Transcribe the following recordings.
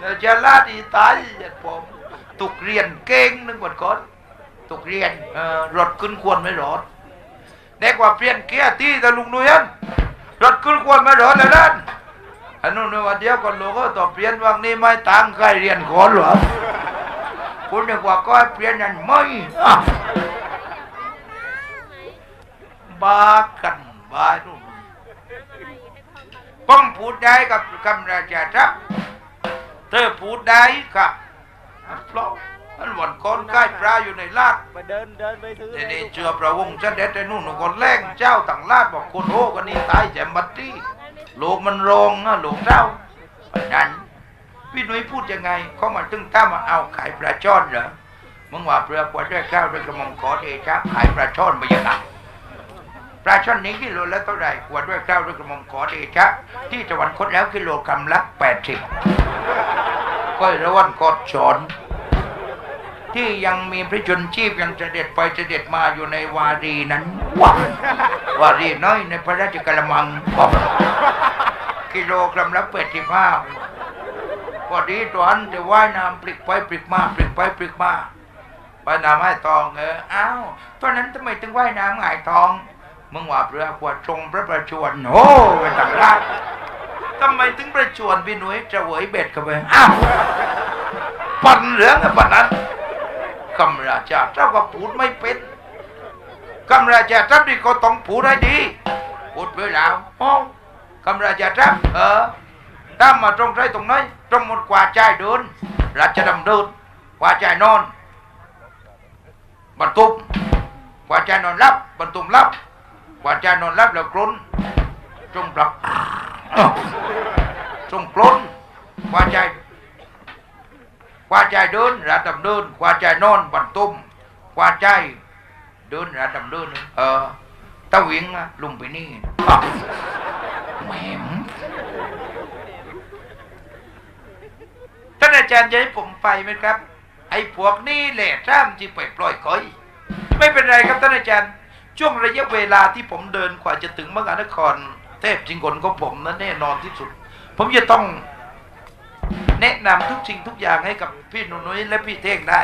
เดี๋ยวจะลาดอีตายเจ็ดผมตุกเรียนเก่งนึงวันก่อนตุกเรียนเอ่อรถขึ้นควรไม่รถเด็กว่าเปลี่ยนเกียร์ที่แต่ลุงนุยันรถขึ้นควรไม่รถเลยนั่นอันนู้นนวันเดียวก่อนลูกก็ต่อเปลี่ยนวังนี้ไม่ตังใครเรียนขอนหรอคุณนึกว่าก็ให้เปลี่ยนนั่นไม่อะบ้ากันบ้านู่นป้องพูดได้กับคำราชาทัพ เธอพูดได้กับเพราะอันวันก่อนใกล้ปลาอยู่ในลาดไปเดินเดินไปซื้อเดี๋ยวนี้เชื่อพระวงศ์เสด็จไอ้นู่นคนแรงเจ้าต่างลาดบอกคนโอ้กันนี่ตายแจมบัตตี้โลกมันรองนะโลกเจ้าเพราะนั้นพี่หนุ่ยพูดยังไงเขามาตึงตั้มมาเอาขายปลาช่อนเหรอมึงว่าเปลือกว่าด้วยข้าวด้วยกระหม่อมขอเดชะขายปลาช่อนมายังไง ปลาช่อนนี้กิโลละเท่าไหร่กว่าด้วยข้าวด้วยกระมอมขอเดชะ ที่จังหวัดคตแล้วกิโลกรัมละแปดสิบก้อยระวันกอดสอนที่ยังมีพระชนชีพยังเสด็จไปเสด็จมาอยู่ในวารีนั้นวาวารีน้อยในพระราชกระมังบอกกิโลกรัมละแปดสิบห้าพอดีตอนจะว่ายน้ำปลิกไปปลิกมาปลิกไปปลิกมาไปน้ำให้ทองเอออ้าวตอนนั้นทำไมถึงว่ายน้ำหงายทอง มึงว่าเรือขวดทรงพระประชวรโอ้เป็นต่างราชทำไมถึงประชวรพี่หนุ่ยจะเหวยเบ็ดเข้าไปอ้าวปั่นเหลืองปั่นนั้นกำราชาเจ้าก็พูดไม่เป็นกำราชาเจ้านี่ก็ต้องพูดให้ดีพูดไปแล้วโอ้กำราชาเจ้าเออตามมาตรงใจตรงไหนตรงหมดกว่าใจเดินราชดำเดินกว่าใจนอนบรรทุมกว่าใจนอนรับบรรทุมรับ กว่าใจนอนรับแล้วกลุ้นจงปรับจงกลุ้นกว่าใจกว่าใจเดินราดำเดินกว่าใจนอนบันตุ้มกว่าใจเดินราดำเดินเออตะวิงอะลุงไปนี่อะแหมมท่านอาจารย์จะให้ผมไปไหมครับ ไอ้พวกนี้แหละท่ามที่ไปปล่อยก้อย ไม่เป็นไรครับท่านอาจารย์ ช่วงระยะเวลาที่ผมเดินกว่าจะถึงมหานคร เทพจิงกลของผมนั้นแน่นอนที่สุด ผมจะต้องแนะนำทุกสิ่งทุกอย่างให้กับพี่หนุนุ้ยและพี่เท่งได้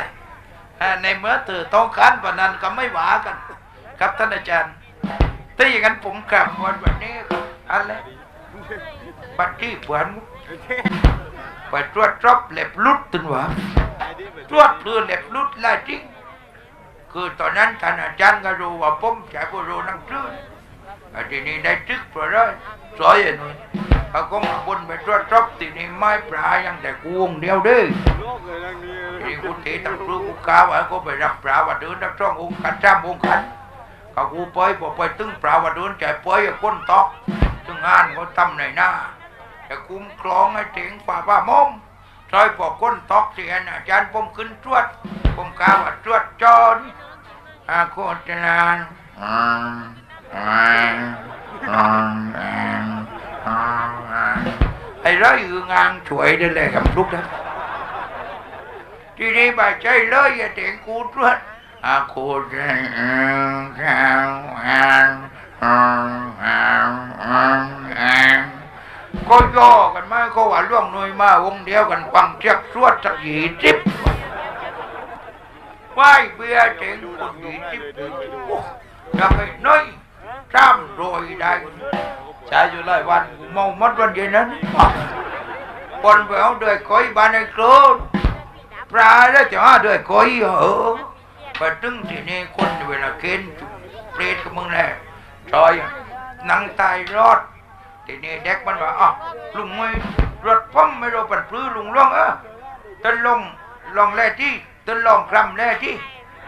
ในเมื่อเธอต้องการปนันก็ไม่หวากัน ครับท่านอาจารย์ ถ้าอย่างนั้นผมกลับวันวันนี้อะไรบัตรที่ผือนไปตรวจรอบเล็บลุดตึนหวะตรวจเปลือเล็บลุดไล่จริง คือตอนนั้นท่านอาจารย์ก็รู้ว่าผมใช้ผู้รู้นั่งตื้ออ่าทีนี้ได้ทึกเพราะไรสอยไอ้หนุ่ยเขาก็มาบนไปตรวจรอบทีนี้ไม่ปลายังแต่กวงเดียวด้อโลกเลยนั่งนี้ทีกูเทตั้งครูกูกาวไอ้กูไปรับปลาว่าเดินนักช่ององค์ขันจ้ามองค์ขันก็กูไปพอไปตึงปลาว่าเดินใจไปไอ้นตอกตึงงานก็ทำในหน้าแต่คุ้มครองไอ้เถิงป่าป้ามอมซอยพอคนตอกเสียนอาจารย์ผมขึ้นตรวจ ผมกาวว่าตรวจจอนอาโคตรนานไอ้ร้อยอืองางช่วยได้เลยกับลูกนะทีนี้บาใจเลยอย่าเด็กกูตรวจอากูจะก็ย่อกันมาก็ว่าล่วงหน่วยมาวงเดียวกันปังเชือกตรวจสักยี่สิบ ไหวเบียร์เจ๋งคนยี่สิบจะไปน้อยสามรอยได้ใช้อยู่หลายวันเมามัดวันเดียวนั้นปนไปเอาดือยคอยบานในโครนปลาแล้วจะหาด้วยก้อยเหรอไปถึงที่นี่คนเวลาเกณฑ์เปรตกับมึงแหละจอยนังตายรอดทีนี้เด็กมันว่าอ๋อลุงไม่รถพ่อมไม่รู้ปันปลื้อลุงล่องเออต้นลงลองแล่ที่ ต้นลองคลำแล่ที่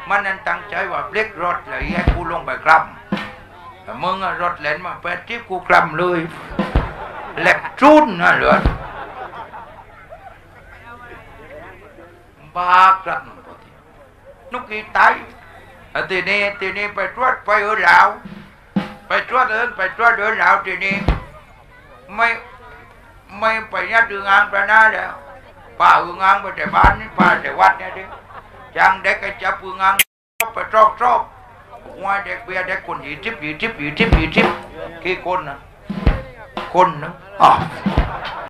มันนั้นตั้งใจว่าเบรกรถเลยให้กูลงไปคลำแต่มึงอะรถแล่นมาแปดทิพกูคลำเลยแหลกจุนนะเหรอบากันนุกีตายอะทีนี้ทีนี้ไปตรวจไปเออเหลาไปตรวจเอินไปตรวจเออเหลาทีนี้ไม่ไม่ไปยัดอึงอ่างไปหน้าแล้วป้าอึงอ่างไปแต่บ้านนี่ป้าแต่วัดเนี่ยดิ จังเด็กก็จับอึงอ่างไปชอกตรอกว่าเด็กเบียเด็กคนยี่สิบยี่สิบยี่สิบยี่สิบกี่คนนะคนนะอ๋อ